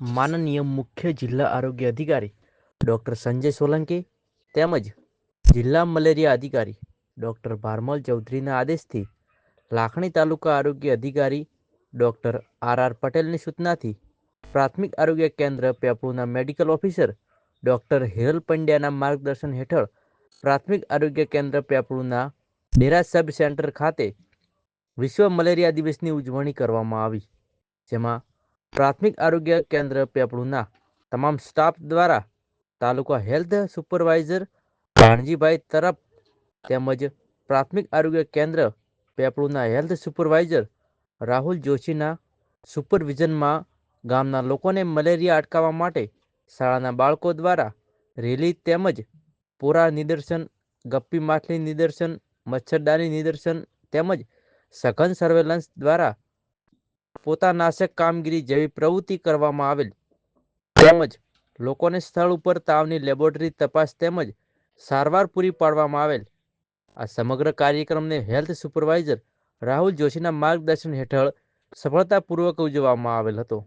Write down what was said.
માનનીય મુખ્ય જિલ્લા આરોગ્ય અધિકારી ડૉક્ટર સંજય સોલંકી તેમજ જિલ્લા મલેરિયા અધિકારી ડૉક્ટર ભારમલ ચૌધરીના આદેશથી લાખણી તાલુકા આરોગ્ય અધિકારી ડૉક્ટર આર આર પટેલની સૂચનાથી પ્રાથમિક આરોગ્ય કેન્દ્ર પેપળુના મેડિકલ ઓફિસર ડૉક્ટર હિરલ પંડ્યાના માર્ગદર્શન હેઠળ પ્રાથમિક આરોગ્ય કેન્દ્ર પેપળુના ડેરા સબ સેન્ટર ખાતે વિશ્વ મલેરિયા દિવસની ઉજવણી કરવામાં આવી, જેમાં પ્રાથમિક આરોગ્ય કેન્દ્ર પેપળુના તમામ સ્ટાફ દ્વારા તાલુકા હેલ્થ સુપરવાઇઝર ભાણજીભાઈ તરફ તેમજ પ્રાથમિક આરોગ્ય કેન્દ્ર પેપળુના હેલ્થ સુપરવાઇઝર રાહુલ જોશીના સુપરવિઝનમાં ગામના લોકોને મલેરિયા અટકાવવા માટે શાળાના બાળકો દ્વારા રેલી તેમજ પૂરા નિદર્શન, ગપ્પી માછલી નિદર્શન, મચ્છરદાની નિદર્શન તેમજ સઘન સર્વેલન્સ દ્વારા પોતાનાશક કામગીરી જેવી પ્રવૃત્તિ કરવામાં આવેલ. તેમજ લોકોને સ્થળ ઉપર તાવની લેબોરેટરી તપાસ તેમજ સારવાર પૂરી પાડવામાં આવેલ. આ સમગ્ર કાર્યક્રમને હેલ્થ સુપરવાઇઝર રાહુલ જોશીના માર્ગદર્શન હેઠળ સફળતાપૂર્વક ઉજવવામાં આવેલ હતો.